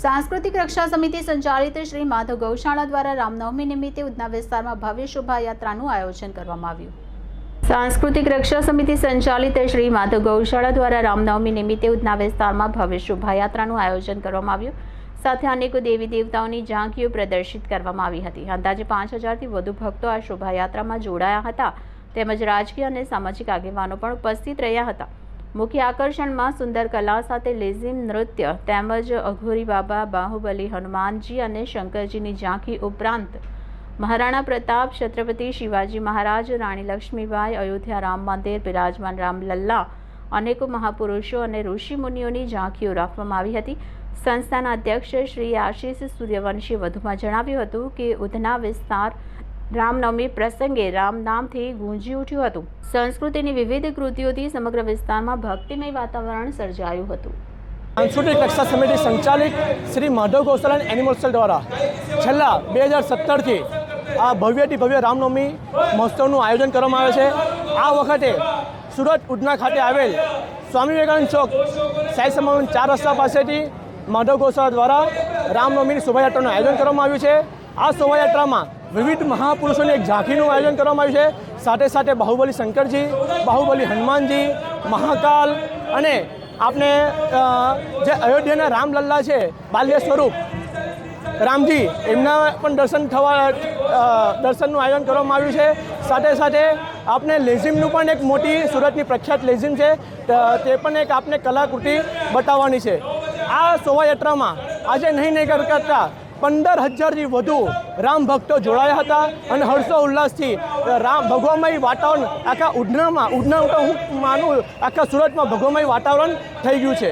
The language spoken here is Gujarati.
સાંસ્કૃતિક રક્ષા સમિતિ સંચાલિત શ્રી માધવ ગૌશાળા દ્વારા રામનવમી નિમિત્તે ઉધના વિસ્તારમાં ભવ્ય શોભાયાત્રાનું આયોજન કરવામાં આવ્યું. સાંસ્કૃતિક રક્ષા સમિતિ સંચાલિત શ્રી માધવ ગૌશાળા દ્વારા રામનવમી નિમિત્તે ઉધના વિસ્તારમાં ભવ્ય શોભાયાત્રાનું આયોજન કરવામાં આવ્યું. સાથે અનેકો દેવી દેવતાઓની ઝાંકીઓ પ્રદર્શિત કરવામાં આવી હતી. અંદાજે પાંચ હજારથી વધુ ભક્તો આ શોભાયાત્રામાં જોડાયા હતા. તેમજ રાજકીય અને સામાજિક આગેવાનો પણ ઉપસ્થિત રહ્યા હતા. મુખ્ય આકર્ષણમાં સુંદર કલા સાથે લેઝિમ નૃત્ય તેમજ અઘોરી બાબા, બાહુબલી, હનુમાનજી અને શંકરજીની ઝાંખી ઉપરાંત મહારાણા પ્રતાપ, છત્રપતિ શિવાજી મહારાજ, રાણી લક્ષ્મીબાઈ, અયોધ્યા રામ મંદિર, બિરાજમાન રામલલ્લા અનેકો મહાપુરુષો અને ઋષિમુનિઓની ઝાંખીઓ રાખવામાં આવી હતી. સંસ્થાના અધ્યક્ષ શ્રી આશીષ સૂર્યવંશીએ વધુમાં જણાવ્યું હતું કે ઉધના વિસ્તાર રામનવમી પ્રસંગે રામ નામથી ગુંજી ઉઠ્યું હતું. સંસ્કૃતિની વિવિધ કૃતિઓથી સમગ્ર વિસ્તારમાં ભક્તિમય વાતાવરણ સર્જાયું હતું. સાંસ્કૃતિક રક્ષા સમિતિ સંચાલિત શ્રી માધવ ગૌશાલા એનિમલ સેલ દ્વારા છેલ્લા બે હજાર સત્તરથી આ ભવ્યથી ભવ્ય રામનવમી મહોત્સવનું આયોજન કરવામાં આવે છે. આ વખતે સુરત ઉધના ખાતે આવેલ સ્વામી વિવેકાનંદ ચોક સાઈ સમાન ચાર રસ્તા પાસેથી માધવ ગૌશાળા દ્વારા રામનવમીની શોભાયાત્રાનું આયોજન કરવામાં આવ્યું છે. આ શોભાયાત્રામાં વિવિધ મહાપુરુષોની એક ઝાંખીનું આયોજન કરવામાં આવ્યું છે. સાથે સાથે બાહુબલી શંકરજી, બાહુબલી હનુમાનજી, મહાકાલ અને આપણે જે અયોધ્યાના રામલલ્લા છે, બાલ્ય સ્વરૂપ, રામજી, એમના પણ દર્શન થવા દર્શનનું આયોજન કરવામાં આવ્યું છે. સાથે સાથે આપણે લેઝિમનું પણ એક મોટી સુરતની પ્રખ્યાત લેઝિમ છે. તે પણ એક આપણે કલાકૃતિ બતાવવાની છે. આ શોભાયાત્રામાં આજે નહીં નહીં કરતા પંદર હજારથી વધુ રામ ભક્તો જોડાયા હતા અને હર્ષો ઉલ્લાસથી રામ ભગવામય વાતાવરણ આખા ઉધનામાં ઉધના હું માનું, આખા સુરતમાં ભગવામય વાતાવરણ થઈ ગયું છે.